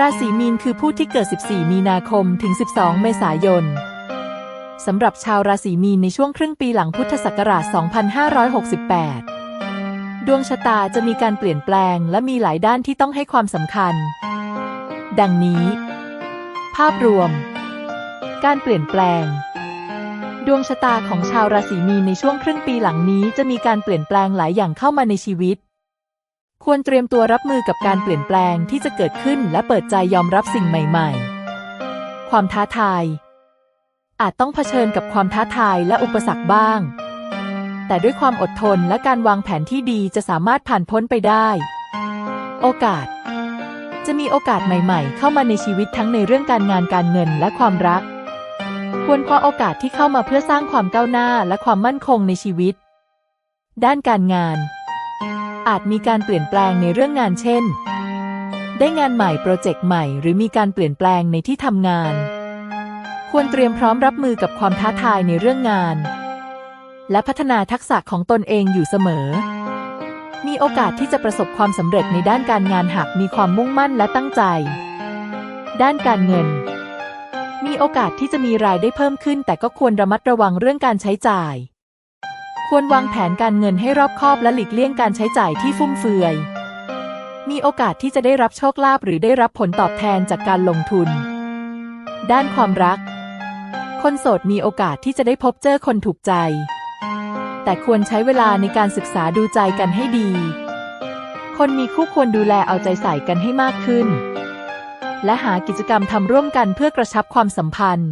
ราศีมีนคือผู้ที่เกิด 14 มีนาคมถึง 12 เมษายน สำหรับชาวราศีมีนในช่วงครึ่งปีหลังพุทธศักราช 2568 ดวงชะตาจะมีการเปลี่ยนแปลงและมีหลายด้านที่ต้องให้ความสำคัญ ดังนี้ ภาพรวม การเปลี่ยนแปลง ดวงชะตาของชาวราศีมีนในช่วงครึ่งปีหลังนี้จะมีการเปลี่ยนแปลงหลายอย่างเข้ามาในชีวิต ควรเตรียมตัวรับมือกับการเปลี่ยนแปลงที่จะเกิดขึ้นและเปิดใจยอมรับสิ่งใหม่ๆ ความท้าทาย อาจต้องเผชิญกับความท้าทายและอุปสรรคบ้าง แต่ด้วยความอดทนและการวางแผนที่ดีจะสามารถผ่านพ้นไปได้ โอกาส จะมีโอกาสใหม่ ๆ เข้ามาในชีวิตทั้งในเรื่องการงานการเงินและความรัก ควรคว้าโอกาสที่เข้ามาเพื่อสร้างความก้าวหน้าและความมั่นคงในชีวิต ด้านการงาน อาจมีการเปลี่ยนแปลงในเรื่องงานเช่น ได้งานใหม่โปรเจกต์ใหม่ หรือมีการเปลี่ยนแปลงในที่ทำงาน ควรเตรียมพร้อมรับมือกับความท้าทายในเรื่องงาน และพัฒนาทักษะของตนเองอยู่เสมอ มีโอกาสที่จะประสบความสำเร็จในด้านการงานหากมีความมุ่งมั่นและตั้งใจ ด้านการเงิน มีโอกาสที่จะมีรายได้เพิ่มขึ้น แต่ก็ควรระมัดระวังเรื่องการใช้จ่าย ควรวางแผนการเงินให้รอบคอบและหลีกเลี่ยงการใช้จ่ายที่ฟุ่มเฟือย มีโอกาสที่จะได้รับโชคลาภหรือได้รับผลตอบแทนจากการลงทุน ด้านความรัก คนโสดมีโอกาสที่จะได้พบเจอคนถูกใจ แต่ควรใช้เวลาในการศึกษาดูใจกันให้ดี คนมีคู่ควรดูแลเอาใจใส่กันให้มากขึ้น และหากิจกรรมทำร่วมกันเพื่อกระชับความสัมพันธ์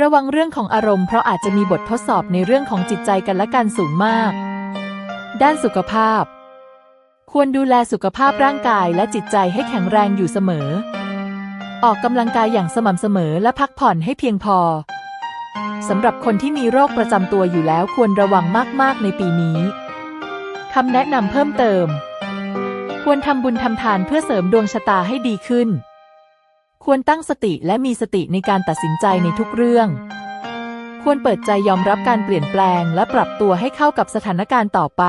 ระวังเรื่องของอารมณ์เพราะอาจจะมีบททดสอบในเรื่องของจิตใจกันและกันสูงมาก ด้านสุขภาพ ควรดูแลสุขภาพร่างกายและจิตใจให้แข็งแรงอยู่เสมอ ออกกำลังกายอย่างสม่ำเสมอและพักผ่อนให้เพียงพอสำหรับคนที่มีโรคประจำตัวอยู่แล้วควรระวังมากๆในปีนี้คำแนะนำเพิ่มเติม ควรทำบุญทำทานเพื่อเสริมดวงชะตาให้ดีขึ้น ควรตั้งสติและมีสติในการตัดสินใจในทุกเรื่อง ควรเปิดใจยอมรับการเปลี่ยนแปลงและปรับตัวให้เข้ากับสถานการณ์ต่อไป